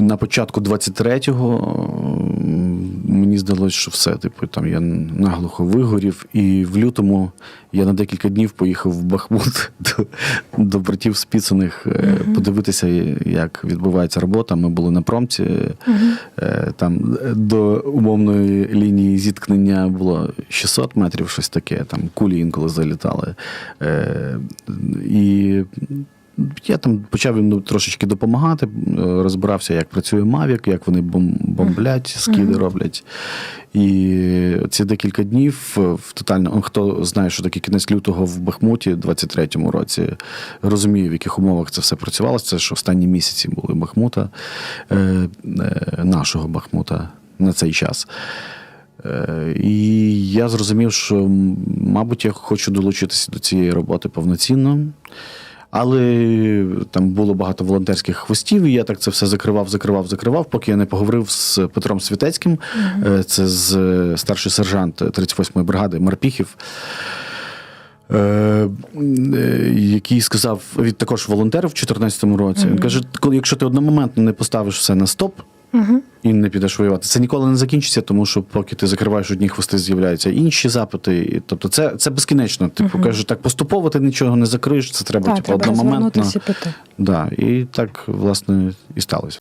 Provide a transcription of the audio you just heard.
на початку 23-го мені здалося, що все, типу, там я наглухо вигорів, і в лютому я на декілька днів поїхав в Бахмут до, до братів Спіцаних е, подивитися, як відбувається робота. Ми були на промці. Е, Там до умовної лінії зіткнення було 600 метрів, щось таке. Там кулі інколи залітали. І я там почав їм ну, трошечки допомагати, е, розбирався, як працює Мавік, як вони бом- бомблять, скиди роблять. І ці декілька днів е, в тотально, ну, хто знає, що таке кінець лютого в Бахмуті, 23-му році, розуміє, в яких умовах це все працювало. Це ж останні місяці були Бахмута, е, нашого Бахмута на цей час. І я зрозумів, що, мабуть, я хочу долучитися до цієї роботи повноцінно. Але там було багато волонтерських хвостів, і я так це все закривав, закривав, закривав, поки я не поговорив з Петром Світецьким, Е, це з старший сержант 38-ї бригади Марпіхів. Е, е, який сказав, він також волонтер в 2014 році. Він каже: якщо ти одномоментно не поставиш все на стоп і не підеш воювати, це ніколи не закінчиться, тому що поки ти закриваєш одні хвости, з'являються інші запити. І, Тобто, це, це безкінечно. Типу, каже, так поступово ти нічого не закриєш, це треба, Так, типу, одномоментно. Да, і так, власне, і сталося.